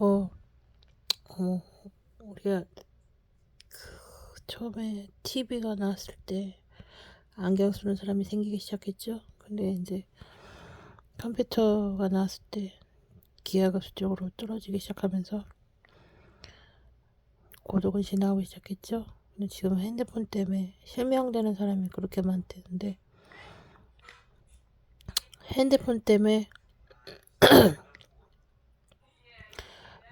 뭐, 어, 우리가 그 처음에 TV가 나왔을 때 안경 쓰는 사람이 생기기 시작했죠. 근데 이제 컴퓨터가 나왔을 때 기하급수적으로 떨어지기 시작하면서 고도근시 나오기 시작했죠. 근데 지금 핸드폰 때문에 실명되는 사람이 그렇게 많대는데 핸드폰 때문에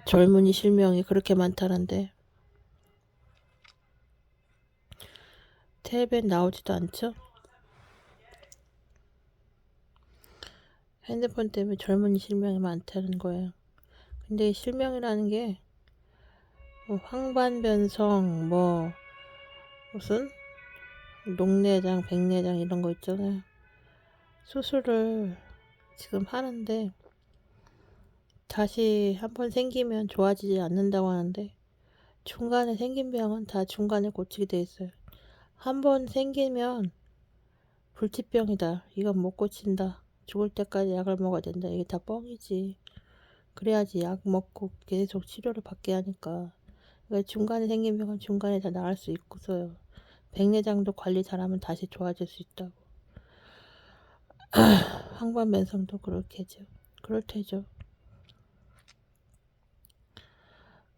젊은이 실명이 그렇게 많다는데 텔레비전 나오지도 않죠? 핸드폰 때문에 젊은이 실명이 많다는 거예요. 근데 이 실명이라는 게 뭐 황반변성 뭐 무슨 녹내장, 백내장 이런 거 있잖아요. 수술을 지금 하는데 다시 한 번 생기면 좋아지지 않는다고 하는데 중간에 생긴 병은 다 중간에 고치게 돼 있어요. 한 번 생기면 불치병이다. 이건 못 고친다. 죽을 때까지 약을 먹어야 된다. 이게 다 뻥이지. 그래야지 약 먹고 계속 치료를 받게 하니까. 그러니까 중간에 생긴 병은 중간에 다 나을 수 있고서요. 백내장도 관리 잘하면 다시 좋아질 수 있다고. 황반변성도 그렇게죠. 그럴 테죠.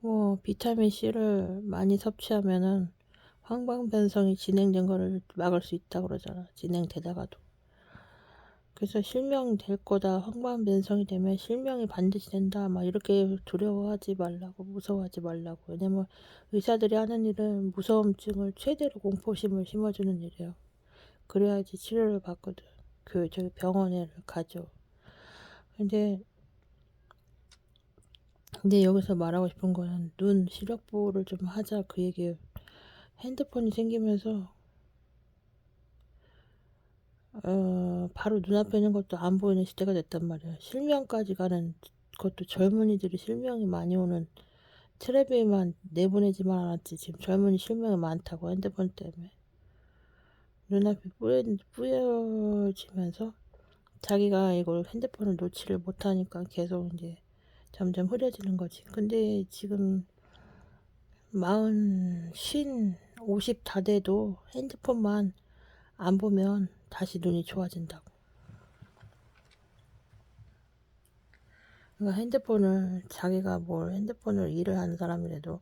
뭐 비타민 C를 많이 섭취하면은 황반변성이 진행된 거를 막을 수 있다 그러잖아. 진행되다가도. 그래서 실명 될 거다. 황반변성이 되면 실명이 반드시 된다. 막 이렇게 두려워하지 말라고 무서워하지 말라고. 왜냐면 의사들이 하는 일은 무서움증을 최대로 공포심을 심어주는 일이에요. 그래야지 치료를 받거든. 그 저기 병원에 가죠. 근데 근데 여기서 말하고 싶은 거는 눈 시력 보호를 좀 하자 그 얘기예요. 핸드폰이 생기면서 어, 바로 눈앞에 있는 것도 안 보이는 시대가 됐단 말이야. 실명까지 가는 것도 젊은이들이 실명이 많이 오는 텔레비만 내보내지만 않았지. 지금 젊은이 실명이 많다고 핸드폰 때문에. 눈앞이 뿌여, 뿌여지면서 자기가 이걸 핸드폰을 놓지를 못하니까 계속 이제 점점 흐려지는 거지. 근데 지금 마흔, 쉰, 오십 다 돼도 핸드폰만 안 보면 다시 눈이 좋아진다고. 그러니까 핸드폰을 자기가 뭘 핸드폰을 일을 하는 사람이라도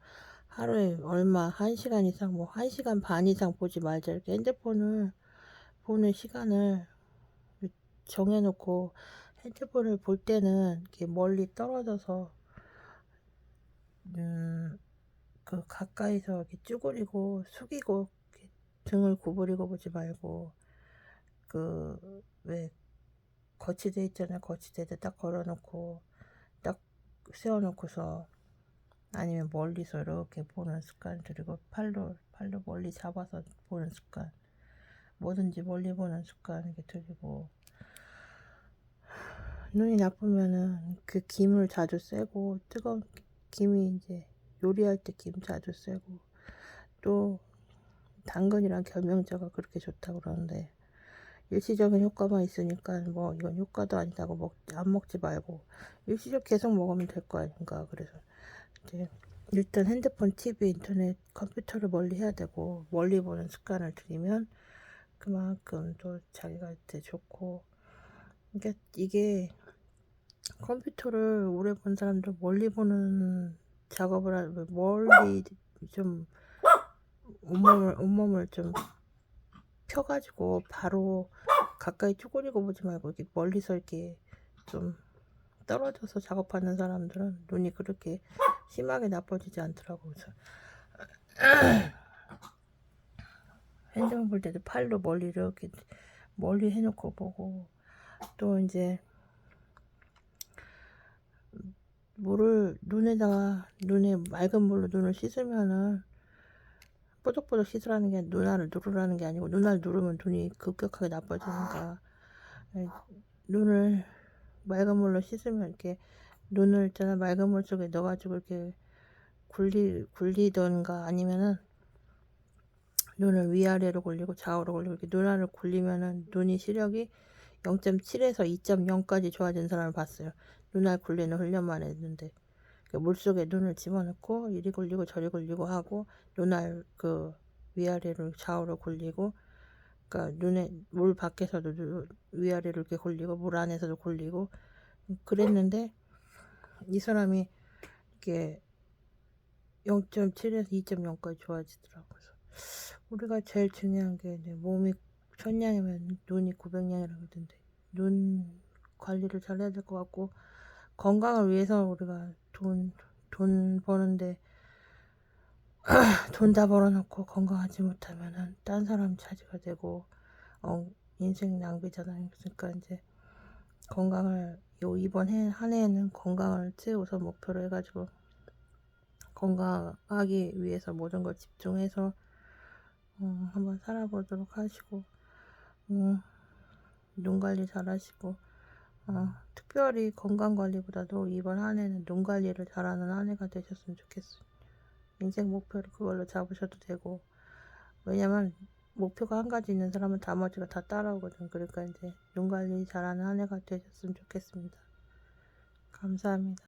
하루에 얼마 한 시간 이상 뭐 한 시간 반 이상 보지 말자 이렇게 핸드폰을 보는 시간을 정해놓고 핸드폰을 볼 때는 이렇게 멀리 떨어져서 음, 그 가까이서 이렇게 쭈그리고 숙이고 등을 구부리고 보지 말고 그 왜 거치대 있잖아요. 거치대에 딱 걸어놓고 딱 세워놓고서 아니면 멀리서 이렇게 보는 습관 그리고 팔로 팔로 멀리 잡아서 보는 습관 뭐든지 멀리 보는 습관 이렇게 들이고 눈이 나쁘면은 그 김을 자주 쐬고 뜨거운 김이 이제 요리할 때 김 자주 쐬고 또 당근이랑 결명자가 그렇게 좋다고 그러는데 일시적인 효과만 있으니까 뭐 이건 효과도 아니다고 먹, 안 먹지 말고 일시적 계속 먹으면 될 거 아닌가. 그래서 이제 일단 핸드폰, TV, 인터넷, 컴퓨터를 멀리 해야 되고 멀리 보는 습관을 들이면 그만큼 또 자기가 때 좋고. 그러니까 이게 컴퓨터를 오래 본 사람들 멀리 보는 작업을 하면 멀리 좀 온몸을 온몸을 좀 펴가지고 바로 가까이 쭈그리고 보지 말고 이렇게 멀리서 이렇게 좀 떨어져서 작업하는 사람들은 눈이 그렇게 심하게 나빠지지 않더라고. 그래서 핸드폰 볼 때도 팔로 멀리 이렇게 멀리 해놓고 보고 또 이제 물을 눈에다가 눈에 맑은 물로 눈을 씻으면은 뽀득뽀득 씻으라는 게 눈알을 누르라는 게 아니고 눈알 누르면 눈이 급격하게 나빠지니까. 눈을 맑은 물로 씻으면 이렇게 눈을 있잖아 맑은 물 속에 넣어가지고 이렇게 굴리 굴리던가 아니면은 눈을 위아래로 굴리고 좌우로 굴리고 이렇게 눈알을 굴리면은 눈이 시력이 0.7에서 2.0까지 좋아진 사람을 봤어요. 눈알 굴리는 훈련만 했는데 그 물속에 눈을 집어넣고 이리 굴리고 저리 굴리고 하고 눈알 그 위아래로 좌우로 굴리고 그러니까 눈에 물 밖에서도 눈- 위아래로 이렇게 굴리고 물 안에서도 굴리고 그랬는데 이 사람이 이게 0.7에서 2.0까지 좋아지더라고요. 우리가 제일 중요한 게 몸이 천냥이면 눈이 900냥이라고 그러던데 눈 관리를 잘 해야 될 것 같고 건강을 위해서 우리가 돈, 돈 버는데 돈 다 벌어놓고 건강하지 못하면은 딴 사람 차지가 되고 어, 인생 낭비잖아요. 그러니까 이제 건강을 요 이번 해, 한 해에는 건강을 최우선 목표로 해가지고 건강하기 위해서 모든 걸 집중해서 어, 한번 살아보도록 하시고 음, 눈 관리 잘 하시고 어, 특별히 건강 관리보다도 이번 한 해는 눈 관리를 잘하는 한 해가 되셨으면 좋겠어요. 인생 목표를 그걸로 잡으셔도 되고 왜냐면 목표가 한 가지 있는 사람은 나머지가 다 따라오거든. 그러니까 이제 눈 관리 잘하는 한 해가 되셨으면 좋겠습니다. 감사합니다.